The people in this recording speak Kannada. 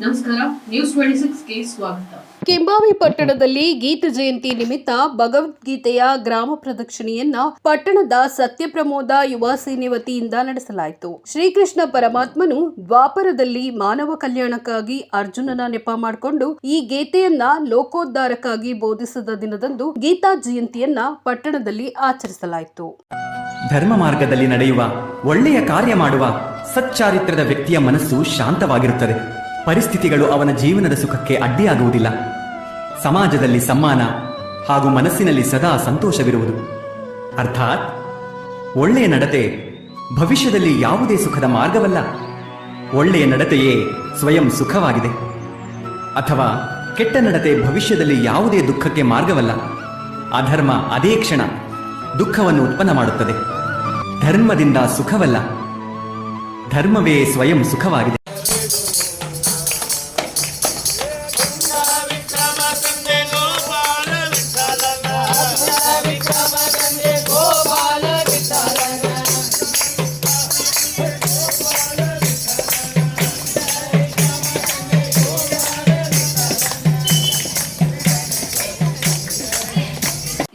ನಮಸ್ಕಾರ ನ್ಯೂಸ್ ಟ್ವೆಂಟಿ ಸಿಕ್ಸ್ಗೆ ಸ್ವಾಗತ. ಕೆಂಬಾವಿ ಪಟ್ಟಣದಲ್ಲಿ ಗೀತ ಜಯಂತಿ ನಿಮಿತ್ತ ಭಗವದ್ಗೀತೆಯ ಗ್ರಾಮ ಪ್ರದಕ್ಷಿಣೆಯನ್ನ ಪಟ್ಟಣದ ಸತ್ಯಪ್ರಮೋದ ಯುವ ಸೇನೆ ವತಿಯಿಂದ ನಡೆಸಲಾಯಿತು. ಶ್ರೀಕೃಷ್ಣ ಪರಮಾತ್ಮನು ದ್ವಾಪರದಲ್ಲಿ ಮಾನವ ಕಲ್ಯಾಣಕ್ಕಾಗಿ ಅರ್ಜುನನ ನೆಪ ಮಾಡಿಕೊಂಡು ಈ ಗೀತೆಯನ್ನ ಲೋಕೋದ್ಧಾರಕ್ಕಾಗಿ ಬೋಧಿಸಿದ ದಿನದಂದು ಗೀತಾ ಜಯಂತಿಯನ್ನ ಪಟ್ಟಣದಲ್ಲಿ ಆಚರಿಸಲಾಯಿತು. ಧರ್ಮ ಮಾರ್ಗದಲ್ಲಿ ನಡೆಯುವ ಒಳ್ಳೆಯ ಕಾರ್ಯ ಮಾಡುವ ಸಚ್ಚಾರಿತ್ರದ ವ್ಯಕ್ತಿಯ ಮನಸ್ಸು ಶಾಂತವಾಗಿರುತ್ತದೆ. ಪರಿಸ್ಥಿತಿಗಳು ಅವನ ಜೀವನದ ಸುಖಕ್ಕೆ ಅಡ್ಡಿಯಾಗುವುದಿಲ್ಲ. ಸಮಾಜದಲ್ಲಿ ಸಮ್ಮಾನ ಹಾಗೂ ಮನಸ್ಸಿನಲ್ಲಿ ಸದಾ ಸಂತೋಷವಿರುವುದು. ಅರ್ಥಾತ್, ಒಳ್ಳೆಯ ನಡತೆ ಭವಿಷ್ಯದಲ್ಲಿ ಯಾವುದೇ ಸುಖದ ಮಾರ್ಗವಲ್ಲ. ಒಳ್ಳೆಯ ನಡತೆಯೇ ಸ್ವಯಂ ಸುಖವಾಗಿದೆ. ಅಥವಾ ಕೆಟ್ಟ ನಡತೆ ಭವಿಷ್ಯದಲ್ಲಿ ಯಾವುದೇ ದುಃಖಕ್ಕೆ ಮಾರ್ಗವಲ್ಲ. ಅಧರ್ಮ ಅದೇ ಕ್ಷಣ ದುಃಖವನ್ನು ಉತ್ಪನ್ನ ಮಾಡುತ್ತದೆ. ಧರ್ಮದಿಂದ ಸುಖವಲ್ಲ. ಧರ್ಮವೇ ಸ್ವಯಂ ಸುಖವಾಗಿದೆ.